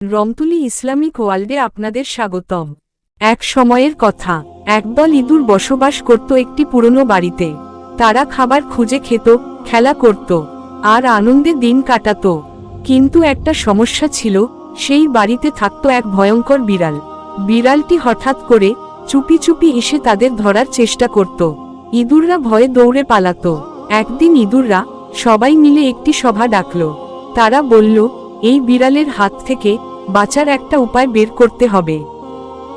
রমতুলি Islamic ওয়ার্ল্ডে আপনাদের স্বাগতম। এক সময়ের কথা, একদল ইঁদুর বসবাস করত একটি পুরনো বাড়িতে। তারা খাবার খুঁজে খেত, খেলা করত, আর আনন্দে দিন কাটাত। কিন্তু একটা সমস্যা ছিল, সেই বাড়িতে থাকত এক ভয়ঙ্কর বিড়াল। বিড়ালটি হঠাৎ করে চুপি চুপি এসে তাদের ধরার চেষ্টা করত। ইঁদুররা ভয়ে দৌড়ে পালাত। একদিন ইঁদুররা সবাই মিলে একটি সভা ডাকল। তারা বলল, এই বিড়ালের হাত থেকে বাঁচার একটা উপায় বের করতে হবে।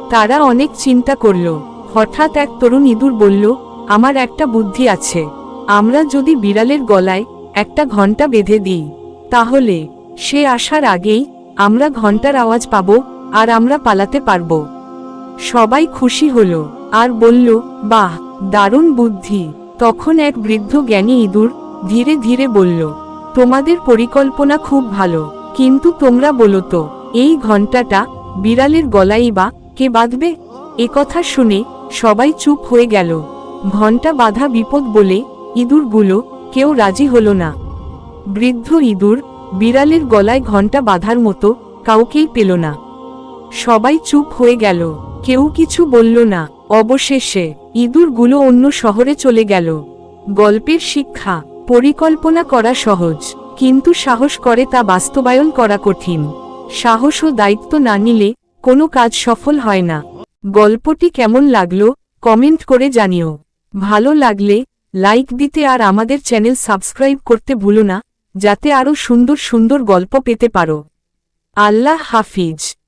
তারা অনেক চিন্তা করল। হঠাৎ এক তরুণ ইঁদুর বলল, আমার একটা বুদ্ধি আছে। আমরা যদি বিড়ালের গলায় একটা ঘণ্টা বেঁধে দিই, তাহলে সে আসার আগেই আমরা ঘণ্টার আওয়াজ পাব আর আমরা পালাতে পারব। সবাই খুশি হলো আর বলল, বাহ, দারুণ বুদ্ধি। তখন এক বৃদ্ধ জ্ঞানী ইঁদুর ধীরে ধীরে বলল, তোমাদের পরিকল্পনা খুব ভালো, কিন্তু তোমরা বলো তো এই ঘন্টাটা বিড়ালের গলাই বা কে বাঁধবে? কথা শুনে সবাই চুপ হয়ে গেল। ঘণ্টা বাঁধা বিপদ বলে ইঁদুরগুলো কেউ রাজি হল না। বৃদ্ধ ইঁদুর বিড়ালের গলায় ঘণ্টা বাঁধার মতো কাউকেই পেল না। সবাই চুপ হয়ে গেল। কেউ কিছু বলল না। অবশেষে ইঁদুরগুলো অন্য শহরে চলে গেল। গল্পের শিক্ষা, পরিকল্পনা করা সহজ, কিন্তু সাহস করে তা বাস্তবায়ন করা কঠিন। সাহস ও দায়িত্ব না নিলে কোনো কাজ সফল হয় না। গল্পটি কেমন লাগল, কমেন্ট করে জানিও। ভালো লাগলে লাইক দিতে আর আমাদের চ্যানেল সাবস্ক্রাইব করতে ভুলো না, যাতে আরও সুন্দর সুন্দর গল্প পেতে পারো। আল্লাহ হাফিজ।